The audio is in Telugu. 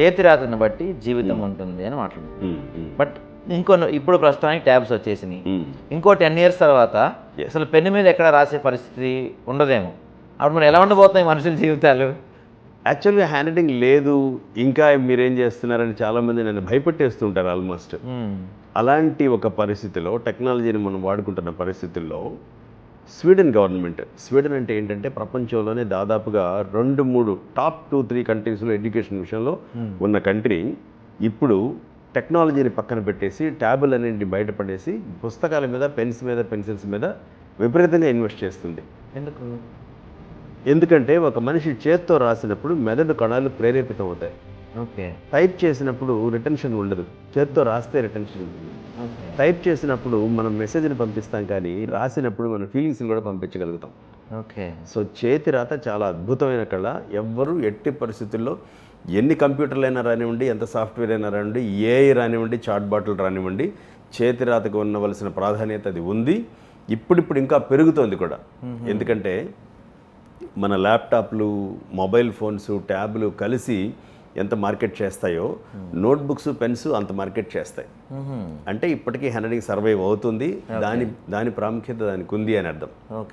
చేతిరాతను బట్టి జీవితం ఉంటుంది అని మాట్లాడుతుంది. బట్ ఇంకో ఇప్పుడు ప్రస్తుతానికి ట్యాబ్స్ వచ్చేసినాయి. ఇంకో టెన్ ఇయర్స్ తర్వాత. అసలు పెన్ను మీద ఎక్కడ రాసే పరిస్థితి ఉండదేమో. అప్పుడు మరి ఎలా ఉండబోతున్నాయి మనుషుల జీవితాలు? యాక్చువల్గా హ్యాండ్ రైటింగ్ లేదు. ఇంకా మీరేం చేస్తున్నారని చాలామంది నన్ను భయపెట్టేస్తుంటారు ఆల్మోస్ట్. అలాంటి ఒక పరిస్థితిలో టెక్నాలజీని మనం వాడుకుంటున్న పరిస్థితుల్లో స్వీడన్ గవర్నమెంట్. స్వీడన్ అంటే ఏంటంటే ప్రపంచంలోనే దాదాపుగా రెండు మూడు టాప్ టూ త్రీ కంట్రీస్లో ఎడ్యుకేషన్ విషయంలో ఉన్న కంట్రీ. ఇప్పుడు టెక్నాలజీని పక్కన పెట్టేసి ట్యాబులు అనేది బయటపడేసి పుస్తకాల మీద పెన్స్ మీద పెన్సిల్స్ మీద విపరీతంగా ఇన్వెస్ట్ చేస్తుంది. ఎందుకు? ఎందుకంటే ఒక మనిషి చేత్తో రాసినప్పుడు మెదడు కణాలు ప్రేరేపితం అవుతాయి ఓకే. టైప్ చేసినప్పుడు రిటెన్షన్ ఉండదు. చేత్తో రాస్తే రిటెన్షన్ ఉంటుంది. టైప్ చేసినప్పుడు మనం మెసేజ్ని పంపిస్తాం కానీ రాసినప్పుడు మన ఫీలింగ్స్ని కూడా పంపించగలుగుతాం. ఓకే సో చేతి రాత చాలా అద్భుతమైన కళ. ఎవ్వరూ ఎట్టి పరిస్థితుల్లో ఎన్ని కంప్యూటర్లు అయినా రానివ్వండి ఎంత సాఫ్ట్వేర్ అయినా రానివ్వండి ఏఐ రానివ్వండి చాట్ బాటిల్ రానివ్వండి చేతి రాతకు ఉండవలసిన ప్రాధాన్యత అది ఉంది. ఇప్పుడిప్పుడు ఇంకా పెరుగుతోంది కూడా. ఎందుకంటే మన ల్యాప్టాప్లు మొబైల్ ఫోన్స్ ట్యాబ్లు కలిసి ఎంత మార్కెట్ చేస్తాయో నోట్బుక్స్ పెన్స్ అంత మార్కెట్ చేస్తాయి. మ్మ్. అంటే ఇప్పటికీ హ్యాండ్ రైటింగ్ సర్వైవ్ అవుతుంది. దాని దాని ప్రాముఖ్యత దానికి ఉంది అని అర్థం.